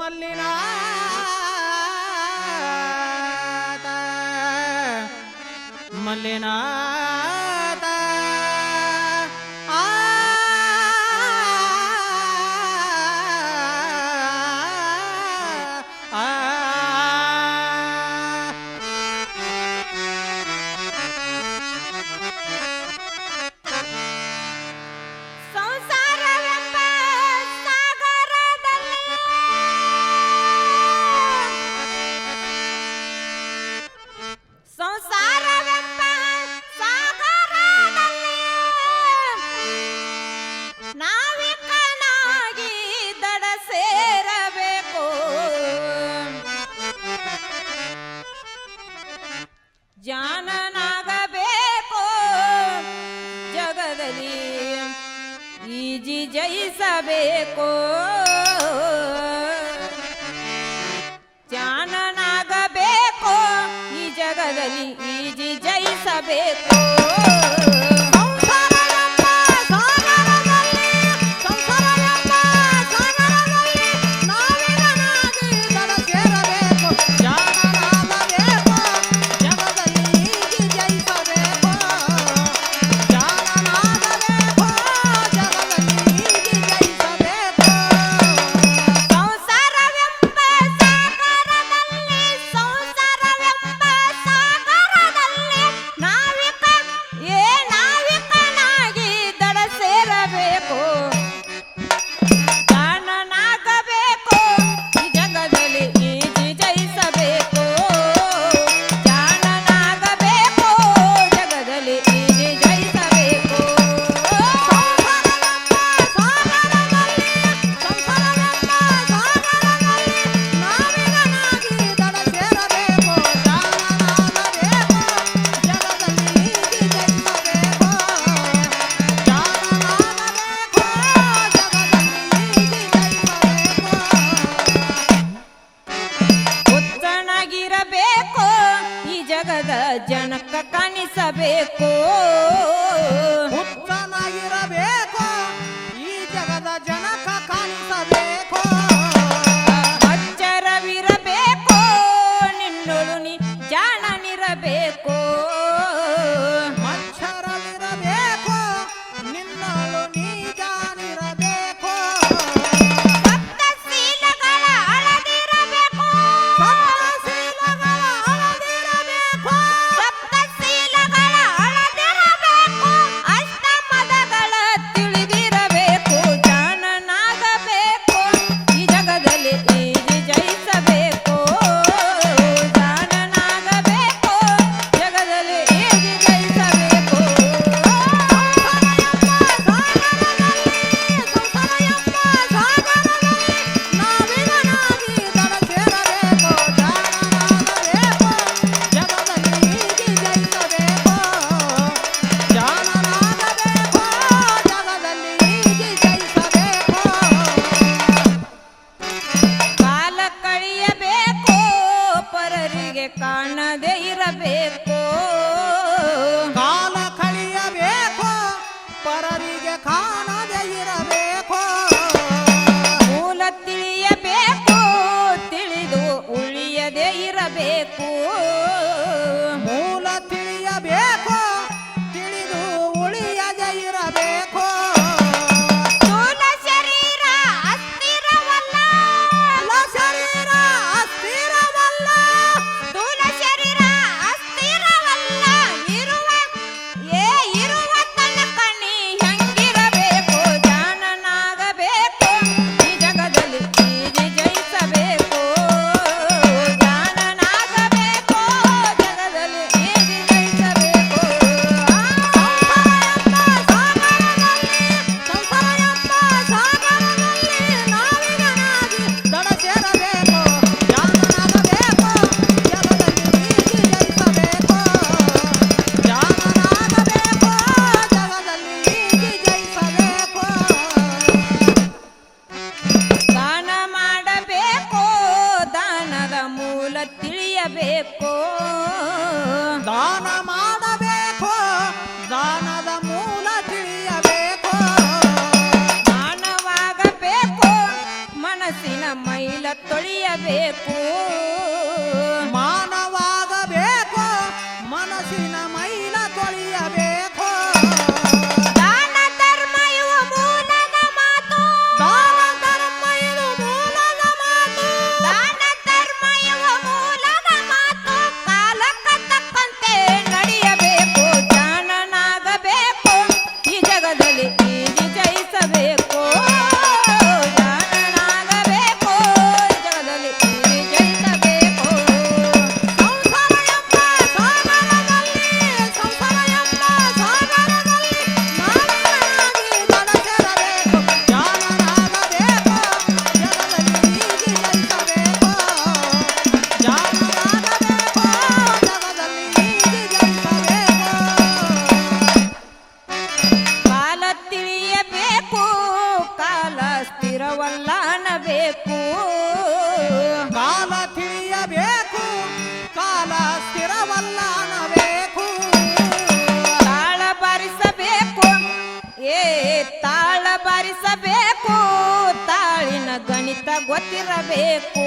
మల్లినా. మల్లినా. ಬೇಕು ಜಾನನಾಗಬೇಕು ಈ ಜಗದಲ್ಲಿ ಈಜಿ ಜಯಿಸಬೇಕು. oh, oh, oh, oh ಇರಬೇಕು तेरा ve pu ಗೊತ್ತಿರಬೇಕು.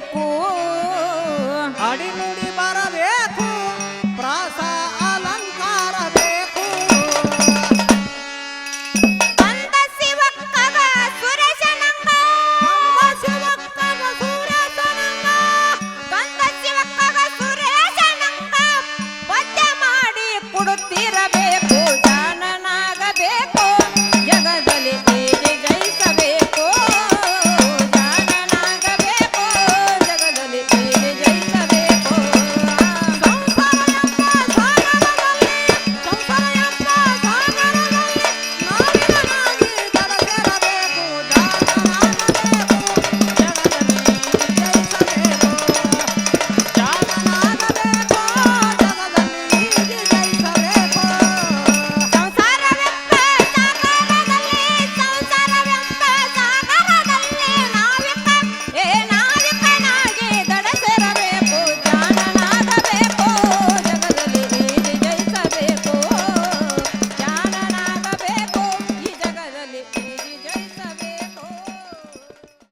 cu